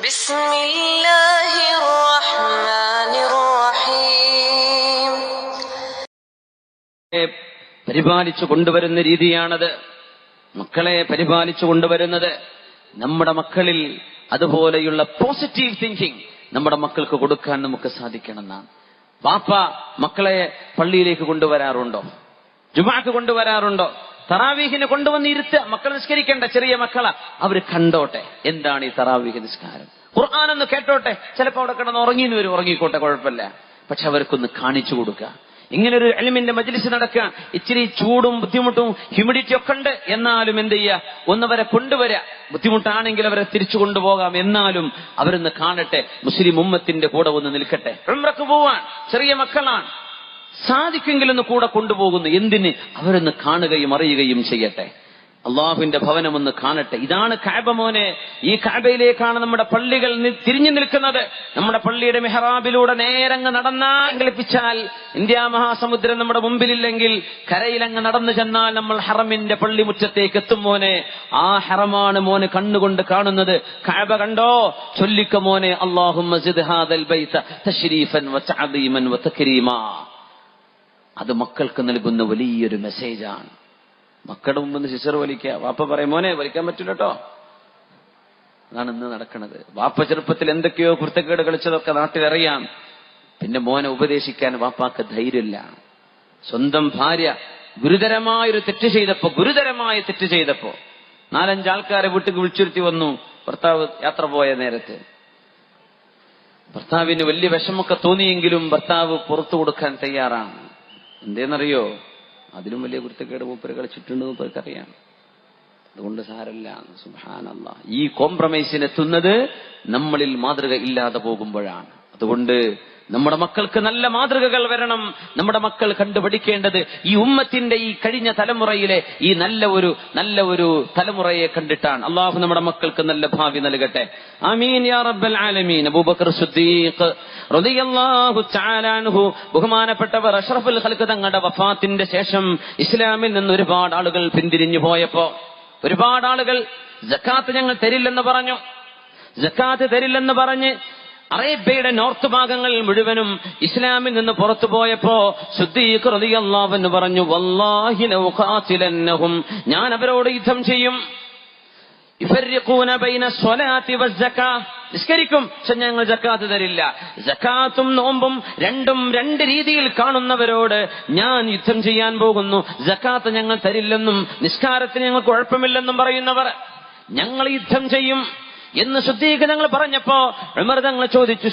بسم الله الرحمن الرحيم മക്കളെ പരിപാലിച്ചു കൊണ്ടുവരുന്ന രീതിയാണത് മക്കളെ പരിപാലിച്ചു കൊണ്ടുവരുന്നത് നമ്മുടെ മക്കളിൽ അതുപോലെയുള്ള പോസിറ്റീവ് തിങ്കിങ് നമ്മുടെ മക്കൾക്ക് കൊടുക്കാൻ നമുക്ക് സാധിക്കണം എന്നാണ് പാപ്പ മക്കളെ പള്ളിയിലേക്ക് കൊണ്ടുവരാറുണ്ടോ ജുമാക്ക് കൊണ്ടുവരാറുണ്ടോ? തറാവീഹിനെ കൊണ്ടുവന്ന് ഇരുത്ത മക്കൾ നിസ്കരിക്കേണ്ട ചെറിയ മക്കളാ. അവർ കണ്ടോട്ടെ എന്താണ് ഈ തറാവീഹ് നിസ്കാരം? ഒന്ന് കേട്ടോട്ടെ ചിലപ്പോ അവിടെ കിടന്ന് ഉറങ്ങിന്ന് വരും ഉറങ്ങിക്കോട്ടെ കുഴപ്പമില്ല. പക്ഷെ അവർക്കൊന്ന് കാണിച്ചു കൊടുക്കുക. ഇങ്ങനെ ഒരു എലിമിന്റെ മജിലിസ് നടക്കുക. ഇച്ചിരി ചൂടും ബുദ്ധിമുട്ടും ഹ്യൂമിഡിറ്റി ഒക്കെ ഉണ്ട് എന്നാലും എന്ത് ചെയ്യുക? ഒന്നവരെ കൊണ്ടുവരിക. ബുദ്ധിമുട്ടാണെങ്കിൽ അവരെ തിരിച്ചു കൊണ്ടുപോകാം. എന്നാലും അവരൊന്ന് കാണട്ടെ മുസ്ലിം ഉമ്മത്തിന്റെ കൂടെ ഒന്ന് നിൽക്കട്ടെ. ഉംറക്ക് പോവാൻ ചെറിയ മക്കളാണ്. സാധിക്കുമെങ്കിലൊന്ന് കൂടെ കൊണ്ടുപോകുന്നു. എന്തിന്? അവരൊന്ന് കാണുകയും അറിയുകയും ചെയ്യട്ടെ. അള്ളാഹുവിന്റെ ഭവനം ഒന്ന് കാണട്ടെ. ഇതാണ് കാബ മോനെ. ഈ കാബയിലേക്കാണ് നമ്മുടെ പള്ളികൾ തിരിഞ്ഞു നിൽക്കുന്നത്. നമ്മുടെ പള്ളിയുടെ മെഹറാബിലൂടെ നേരങ്ങ് നടന്നാൽ കളിപ്പിച്ചാൽ ഇന്ത്യ മഹാസമുദ്രം നമ്മുടെ മുമ്പിലില്ലെങ്കിൽ കരയിലങ്ങ് നടന്നു ചെന്നാൽ നമ്മൾ ഹറമിന്റെ പള്ളി മുറ്റത്തേക്ക് എത്തും മോനെ. ആ ഹറമാണ് മോനെ കണ്ണുകൊണ്ട് കാണുന്നത്. കാബ കണ്ടോ? ചൊല്ലിക്ക മോനെ അള്ളാഹു അത് മക്കൾക്ക് നൽകുന്ന വലിയൊരു മെസ്സേജാണ്. മക്കളുടെ മുമ്പ് ശിശർ വലിക്കുക. വാപ്പ പറയും മോനെ വലിക്കാൻ പറ്റില്ല കേട്ടോ അതാണ് ഇന്ന് നടക്കുന്നത് വാപ്പ ചെറുപ്പത്തിൽ എന്തൊക്കെയോ കുരുത്തക്കേട് കളിച്ചതൊക്കെ നാട്ടിലറിയാം പിന്നെ മോനെ ഉപദേശിക്കാൻ വാപ്പാക്ക് ധൈര്യമില്ല. സ്വന്തം ഭാര്യ ഗുരുതരമായൊരു തെറ്റ് ചെയ്തപ്പോ ഗുരുതരമായ തെറ്റ് ചെയ്തപ്പോ നാലഞ്ചാൾക്കാരെ വീട്ടിൽ വിളിച്ചിരുത്തി വന്നു. ഭർത്താവ് യാത്ര പോയ നേരത്തെ. ഭർത്താവിന് വലിയ വിഷമൊക്കെ തോന്നിയെങ്കിലും ഭർത്താവ് പുറത്തു കൊടുക്കാൻ തയ്യാറാണ്. എന്തേന്നറിയോ? അതിലും വലിയ കുരുത്തക്കേട് മൂപ്പര് കളിച്ചിട്ടുണ്ട് മൂപ്പർക്ക് അറിയാം അതുകൊണ്ട് സാരല്ല. സുഹാനല്ല ഈ കോംപ്രമൈസിനെത്തുന്നത് നമ്മളിൽ മാതൃക ഇല്ലാതെ പോകുമ്പോഴാണ്. അതുകൊണ്ട് നമ്മുടെ മക്കൾക്ക് നല്ല മാതൃകകൾ വരണം. നമ്മുടെ മക്കൾ കണ്ടുപഠിക്കേണ്ടത് ഈ ഉമ്മത്തിന്റെ ഈ കഴിഞ്ഞ തലമുറയിലെ ഈ നല്ല ഒരു നല്ല ഒരു തലമുറയെ കണ്ടിട്ടാണ്. അള്ളാഹു നമ്മുടെ മക്കൾക്ക് നല്ല ഭാവി നൽകട്ടെ. ആമീൻ യാ റബ്ബൽ ആലമീൻ. അബൂബക്കർ ബഹുമാനപ്പെട്ടവർ അഷറഫുൽ ഖൽഖ് തങ്ങളുടെ വഫാത്തിന്റെ ശേഷം ഇസ്ലാമിൽ നിന്ന് ഒരുപാട് ആളുകൾ പിന്തിരിഞ്ഞു പോയപ്പോ ഒരുപാട് ആളുകൾ ജക്കാത്ത് ഞങ്ങൾ തരില്ലെന്ന് പറഞ്ഞു. ജക്കാത്ത് തരില്ലെന്ന് പറഞ്ഞ് അറേബ്യയുടെ നോർത്ത് ഭാഗങ്ങളിൽ മുഴുവനും ഇസ്ലാമിൽ നിന്ന് പുറത്തു പോയപ്പോ ശുദ്ധീകൃതിയല്ലാവെന്ന് പറഞ്ഞു വല്ലാഹി ലൗ ഖാതിലന്നഹും ഞാൻ അവരോട് യുദ്ധം ചെയ്യും. നിസ്കരിക്കും. പക്ഷെ ഞങ്ങൾ ജക്കാത്ത് തരില്ല. ജക്കാത്തും നോമ്പും രണ്ടും രണ്ട് രീതിയിൽ കാണുന്നവരോട് ഞാൻ യുദ്ധം ചെയ്യാൻ പോകുന്നു. ജക്കാത്ത് ഞങ്ങൾ തരില്ലെന്നും നിസ്കാരത്തിന് ഞങ്ങൾ കുഴപ്പമില്ലെന്നും പറയുന്നവർ ഞങ്ങൾ യുദ്ധം ചെയ്യും. എന്ന് ശുദ്ധീക ഞങ്ങൾ പറഞ്ഞപ്പോ വിമൃതങ്ങൾ ചോദിച്ചു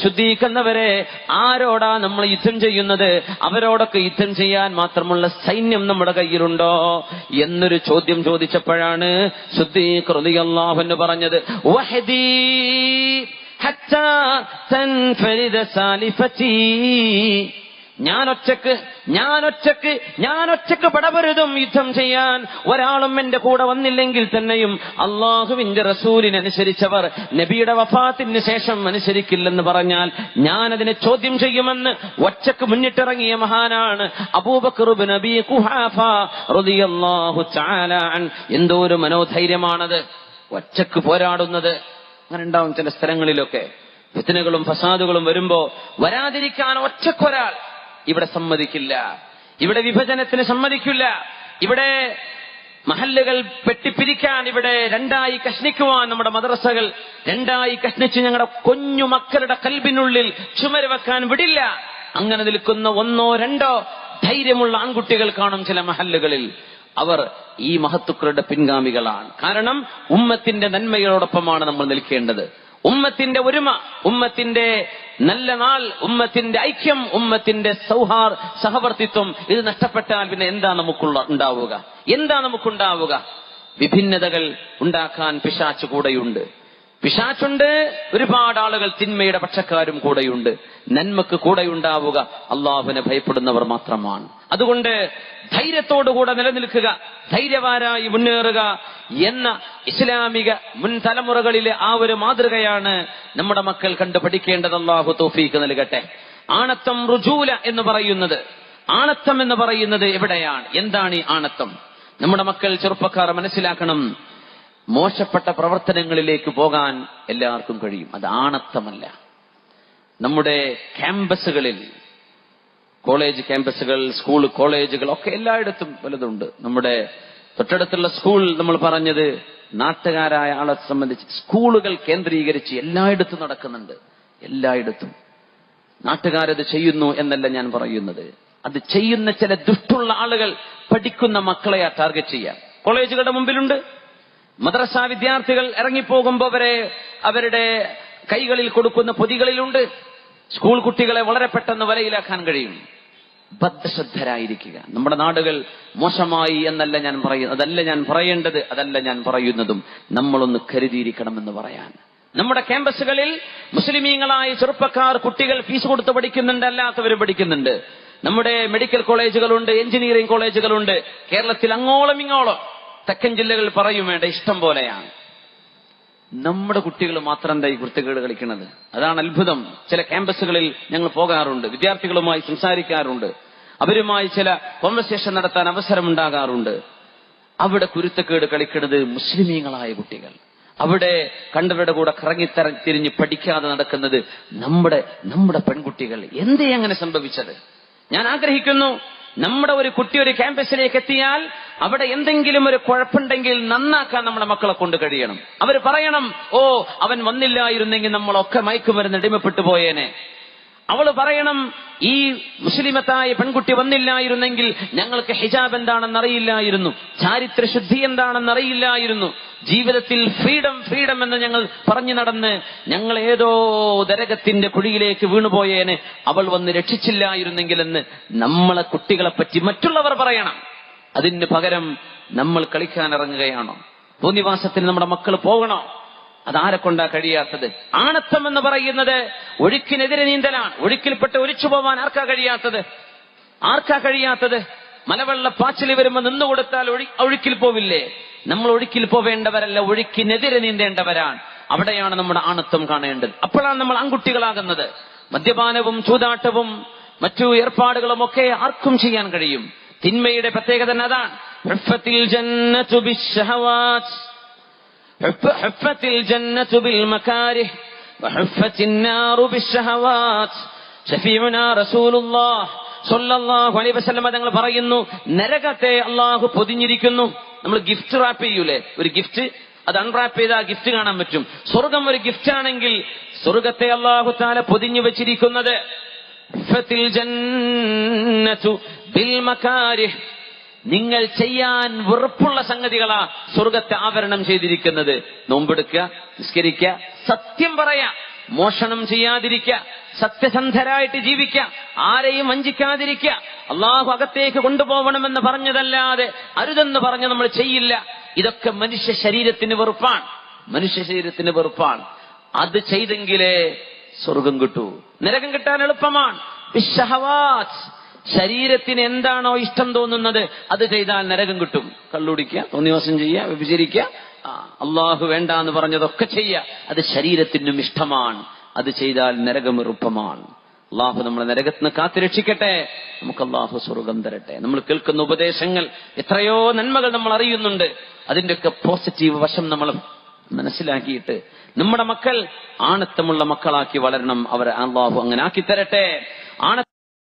എന്നവരെ ആരോടാ നമ്മൾ യുദ്ധം ചെയ്യുന്നത്? അവരോടൊക്കെ യുദ്ധം ചെയ്യാൻ മാത്രമുള്ള സൈന്യം നമ്മുടെ കയ്യിലുണ്ടോ? എന്നൊരു ചോദ്യം ചോദിച്ചപ്പോഴാണ് ശുദ്ധീകൃതിയല്ലാഹെന്ന് പറഞ്ഞത് വഹദീ ഹത്താ തൻഫരിദ സാലിഫതീ. ഞാൻ ഒറ്റയ്ക്ക് ഞാൻ ഒറ്റയ്ക്ക് ഞാൻ ഒറ്റയ്ക്ക് പടപരുതും യുദ്ധം ചെയ്യാൻ ഒരാളും എന്റെ കൂടെ വന്നില്ലെങ്കിൽ തന്നെയും അള്ളാഹുവിന്റെ റസൂലിനനുസരിച്ചവർ നബിയുടെ വഫാത്തിന് ശേഷം അനുസരിക്കില്ലെന്ന് പറഞ്ഞാൽ ഞാൻ അതിനെ ചോദ്യം ചെയ്യുമെന്ന് ഒറ്റയ്ക്ക് മുന്നിട്ടിറങ്ങിയ മഹാനാണ് അബൂബക്കറുബ് നബി കുഹാഫ റളിയല്ലാഹു. എന്തോ ഒരു മനോധൈര്യമാണത് ഒറ്റയ്ക്ക് പോരാടുന്നത് അങ്ങനെ ഉണ്ടാവും ചില സ്ഥലങ്ങളിലൊക്കെ ഫിത്തനകളും ഫസാദുകളും വരുമ്പോ വരാതിരിക്കാൻ ഒറ്റക്കൊരാൾ ഇവിടെ സമ്മതിക്കില്ല. ഇവിടെ വിഭജനത്തിന് സമ്മതിക്കില്ല. ഇവിടെ മഹല്ലുകൾ വെട്ടിപ്പിരിക്കാൻ ഇവിടെ രണ്ടായി കഷ്ണിക്കുവാൻ നമ്മുടെ മദ്രസകൾ രണ്ടായി കഷ്ണിച്ച് ഞങ്ങളുടെ കൊഞ്ഞു മക്കളുടെ കൽബിനുള്ളിൽ ചുമര് വെക്കാൻ വിടില്ല. അങ്ങനെ നിൽക്കുന്ന ഒന്നോ രണ്ടോ ധൈര്യമുള്ള ആൺകുട്ടികൾ കാണും ചില മഹല്ലുകളിൽ. അവർ ഈ മഹത്തുക്കളുടെ പിൻഗാമികളാണ്. കാരണം ഉമ്മത്തിന്റെ നന്മയോടൊപ്പമാണ് നമ്മൾ നിൽക്കേണ്ടത്. ഉമ്മത്തിന്റെ ഒരുമ ഉമ്മത്തിന്റെ നല്ല നാൾ ഉമ്മത്തിന്റെ ഐക്യം ഉമ്മത്തിന്റെ സൗഹാർ സഹവർത്തിത്വം ഇത് നഷ്ടപ്പെട്ടാൽ പിന്നെ എന്താ നമുക്കുള്ള ഉണ്ടാവുക? എന്താ നമുക്കുണ്ടാവുക? വിഭിന്നതകൾ ഉണ്ടാക്കാൻ പിശാച്ച് കൂടെയുണ്ട്. പിശാച്ചുണ്ട് ഒരുപാട് ആളുകൾ തിന്മയുടെ പക്ഷക്കാരും കൂടെയുണ്ട്. നന്മക്ക് കൂടെയുണ്ടാവുക അള്ളാഹുവിനെ ഭയപ്പെടുന്നവർ മാത്രമാണ്. അതുകൊണ്ട് ധൈര്യത്തോടുകൂടെ നിലനിൽക്കുക ധൈര്യവാരായി മുന്നേറുക എന്ന ഇസ്ലാമിക മുൻ തലമുറകളിലെ ആ ഒരു മാതൃകയാണ് നമ്മുടെ മക്കൾ കണ്ടു പഠിക്കേണ്ടത് അള്ളാഹു തോഫീക്ക് നൽകട്ടെ. ആണത്തം റുജൂല എന്ന് പറയുന്നത്. ആണത്തം എന്ന് പറയുന്നത് എവിടെയാണ്? എന്താണ് ഈ ആണത്തം? നമ്മുടെ മക്കൾ ചെറുപ്പക്കാർ മനസ്സിലാക്കണം. മോശപ്പെട്ട പ്രവർത്തനങ്ങളിലേക്ക് പോകാൻ എല്ലാവർക്കും കഴിയും. അത് ആണത്തമല്ല. നമ്മുടെ ക്യാമ്പസുകളിൽ കോളേജ് ക്യാമ്പസുകൾ സ്കൂൾ കോളേജുകൾ ഒക്കെ എല്ലായിടത്തും പലതുണ്ട് നമ്മുടെ തൊട്ടടുത്തുള്ള സ്കൂൾ നമ്മൾ പറഞ്ഞത് നാട്ടുകാരായ ആളെ സംബന്ധിച്ച് സ്കൂളുകൾ കേന്ദ്രീകരിച്ച് എല്ലായിടത്തും നടക്കുന്നുണ്ട്. എല്ലായിടത്തും. നാട്ടുകാരത് ചെയ്യുന്നു എന്നല്ല ഞാൻ പറയുന്നത്. അത് ചെയ്യുന്ന ചില ദുഷ്ടുള്ള ആളുകൾ പഠിക്കുന്ന മക്കളെ ടാർഗറ്റ് ചെയ്യാം. കോളേജുകളുടെ മുമ്പിലുണ്ട്. മദ്രസ വിദ്യാർത്ഥികൾ ഇറങ്ങിപ്പോകുമ്പോ അവരെ അവരുടെ കൈകളിൽ കൊടുക്കുന്ന പൊതികളിലുണ്ട്. സ്കൂൾ കുട്ടികളെ വളരെ പെട്ടെന്ന് വലയിലാക്കാൻ കഴിയും. ബദ്ധശ്രദ്ധരായിരിക്കുക നമ്മുടെ നാടുകൾ മോശമായി എന്നല്ല ഞാൻ പറയുന്നത് അതല്ല ഞാൻ പറയേണ്ടത് അതല്ല ഞാൻ പറയുന്നതും നമ്മളൊന്ന് കരുതിയിരിക്കണമെന്ന് പറയാൻ. നമ്മുടെ ക്യാമ്പസുകളിൽ മുസ്ലിമീങ്ങളായ ചെറുപ്പക്കാർ കുട്ടികൾ ഫീസ് കൊടുത്ത് പഠിക്കുന്നുണ്ട് അല്ലാത്തവരും പഠിക്കുന്നുണ്ട്. നമ്മുടെ മെഡിക്കൽ കോളേജുകളുണ്ട് എഞ്ചിനീയറിംഗ് കോളേജുകളുണ്ട്. കേരളത്തിൽ അങ്ങോളം ഇങ്ങോളം തെക്കൻ ജില്ലകൾ പറയും വേണ്ട ഇഷ്ടം പോലെയാണ്. നമ്മുടെ കുട്ടികൾ മാത്രം എന്താ ഈ കുരുത്തക്കേട് കളിക്കുന്നത് അതാണ് അത്ഭുതം. ചില ക്യാമ്പസുകളിൽ ഞങ്ങൾ പോകാറുണ്ട്. വിദ്യാർത്ഥികളുമായി സംസാരിക്കാറുണ്ട്. അവരുമായി ചില കോൺവെർസേഷൻ നടത്താൻ അവസരമുണ്ടാകാറുണ്ട്. അവിടെ കുരുത്തക്കേട് കളിക്കുന്നത് മുസ്ലിമീങ്ങളായ കുട്ടികൾ. അവിടെ കണ്ടവരുടെ കൂടെ കറങ്ങിത്തറ തിരിഞ്ഞ് പഠിക്കാതെ നടക്കുന്നത് നമ്മുടെ നമ്മുടെ പെൺകുട്ടികൾ. എന്തേ അങ്ങനെ സംഭവിച്ചത്? ഞാൻ ആഗ്രഹിക്കുന്നു നമ്മുടെ ഒരു കുട്ടി ഒരു ക്യാമ്പസിലേക്ക് എത്തിയാൽ അവിടെ എന്തെങ്കിലും ഒരു കുഴപ്പമുണ്ടെങ്കിൽ നന്നാക്കാൻ നമ്മുടെ മക്കളെ കൊണ്ട് കഴിയണം. അവർ പറയണം ഓ അവൻ വന്നില്ലായിരുന്നെങ്കിൽ നമ്മളൊക്കെ മയക്കുമരുന്ന് അടിമപ്പെട്ടു പോയേനെ. അവൾ പറയണം ഈ മുസ്ലിമത്തായ പെൺകുട്ടി വന്നില്ലായിരുന്നെങ്കിൽ ഞങ്ങൾക്ക് ഹിജാബ് എന്താണെന്ന് അറിയില്ലായിരുന്നു ചാരിത്രശുദ്ധി എന്താണെന്ന് അറിയില്ലായിരുന്നു ജീവിതത്തിൽ ഫ്രീഡം ഫ്രീഡം എന്ന് ഞങ്ങൾ പറഞ്ഞു നടന്ന് ഞങ്ങൾ ഏതോ ദരകത്തിന്റെ കുഴിയിലേക്ക് വീണുപോയേനെ അവൾ വന്ന് രക്ഷിച്ചില്ലായിരുന്നെങ്കിൽ എന്ന് നമ്മളെ കുട്ടികളെ പറ്റി മറ്റുള്ളവർ പറയണം. അതിന് പകരം നമ്മൾ കളിക്കാൻ ഇറങ്ങുകയാണോ? തോന്നിവാസത്തിന് നമ്മുടെ മക്കൾ പോകണോ? അതാരെ കൊണ്ടാ കഴിയാത്തത്? ആണത്വം എന്ന് പറയുന്നത് ഒഴുക്കിനെതിരെ നീന്തലാണ്. ഒഴുക്കിൽപ്പെട്ട് ഒലിച്ചു പോവാൻ ആർക്കാ കഴിയാത്തത്? ആർക്കാ കഴിയാത്തത്? മലവെള്ള പാച്ചിൽ വരുമ്പോ നിന്നുകൊടുത്താൽ കൊടുത്താൽ ഒഴുക്കിൽ പോവില്ലേ? നമ്മൾ ഒഴുക്കിൽ പോവേണ്ടവരല്ല ഒഴുക്കിനെതിരെ നീന്തേണ്ടവരാണ്. അവിടെയാണ് നമ്മുടെ ആണത്വം കാണേണ്ടത്. അപ്പോഴാണ് നമ്മൾ ആൺകുട്ടികളാകുന്നത്. മദ്യപാനവും ചൂതാട്ടവും മറ്റു ഏർപ്പാടുകളും ഒക്കെ ആർക്കും ചെയ്യാൻ കഴിയും. തിന്മയുടെ പ്രത്യേകത തന്നെ അതാണ്. തങ്ങൾ പറയുന്നു നരകത്തെ അള്ളാഹു പൊതിഞ്ഞിരിക്കുന്നു. നമ്മൾ ഗിഫ്റ്റ് റാപ്പ് ചെയ്യൂലേ? ഒരു ഗിഫ്റ്റ് അത് അൺറാപ്പ് ചെയ്ത ഗിഫ്റ്റ് കാണാൻ പറ്റും. സ്വർഗം ഒരു ഗിഫ്റ്റ് ആണെങ്കിൽ സ്വർഗത്തെ അള്ളാഹു താല പൊതിഞ്ഞു വെച്ചിരിക്കുന്നത്. നിങ്ങൾ ചെയ്യാൻ വെറുപ്പുള്ള സംഗതികളാ സ്വർഗത്തെ ആവരണം ചെയ്തിരിക്കുന്നത്. നോമ്പെടുക്കുക നിസ്കരിക്കുക സത്യം പറയാ. മോഷണം ചെയ്യാതിരിക്കുക സത്യസന്ധരായിട്ട് ജീവിക്കുക ആരെയും വഞ്ചിക്കാതിരിക്കുക. അള്ളാഹു അകത്തേക്ക് കൊണ്ടുപോകണമെന്ന് പറഞ്ഞതല്ലാതെ അരുതെന്ന് പറഞ്ഞ് നമ്മൾ ചെയ്യില്ല. ഇതൊക്കെ മനുഷ്യ ശരീരത്തിന് വെറുപ്പാണ്. മനുഷ്യ ശരീരത്തിന് വെറുപ്പാണ്. അത് ചെയ്തെങ്കിലേ സ്വർഗം കിട്ടൂ. നരകം കിട്ടാൻ എളുപ്പമാണ്. ശരീരത്തിന് എന്താണോ ഇഷ്ടം തോന്നുന്നത് അത് ചെയ്താൽ നരകം കിട്ടും. കള്ളുടിക്കുക തോന്നിവാസം ചെയ്യുക വ്യഭിചരിക്കുക. ആ, അള്ളാഹു വേണ്ട എന്ന് പറഞ്ഞതൊക്കെ ചെയ്യുക. അത് ശരീരത്തിനും ഇഷ്ടമാണ്. അത് ചെയ്താൽ നരകം എളുപ്പമാണ് അള്ളാഹു നമ്മളെ നരകത്തിന് കാത്തുരക്ഷിക്കട്ടെ നമുക്ക് അള്ളാഹു സ്വർഗം തരട്ടെ. നമ്മൾ കേൾക്കുന്ന ഉപദേശങ്ങൾ എത്രയോ നന്മകൾ നമ്മൾ അറിയുന്നുണ്ട്. അതിന്റെയൊക്കെ പോസിറ്റീവ് വശം നമ്മൾ മനസ്സിലാക്കിയിട്ട് നമ്മുടെ മക്കൾ ആണത്തമുള്ള മക്കളാക്കി വളരണം. അവർ അള്ളാഹു അങ്ങനെ ആക്കി തരട്ടെ. ആണ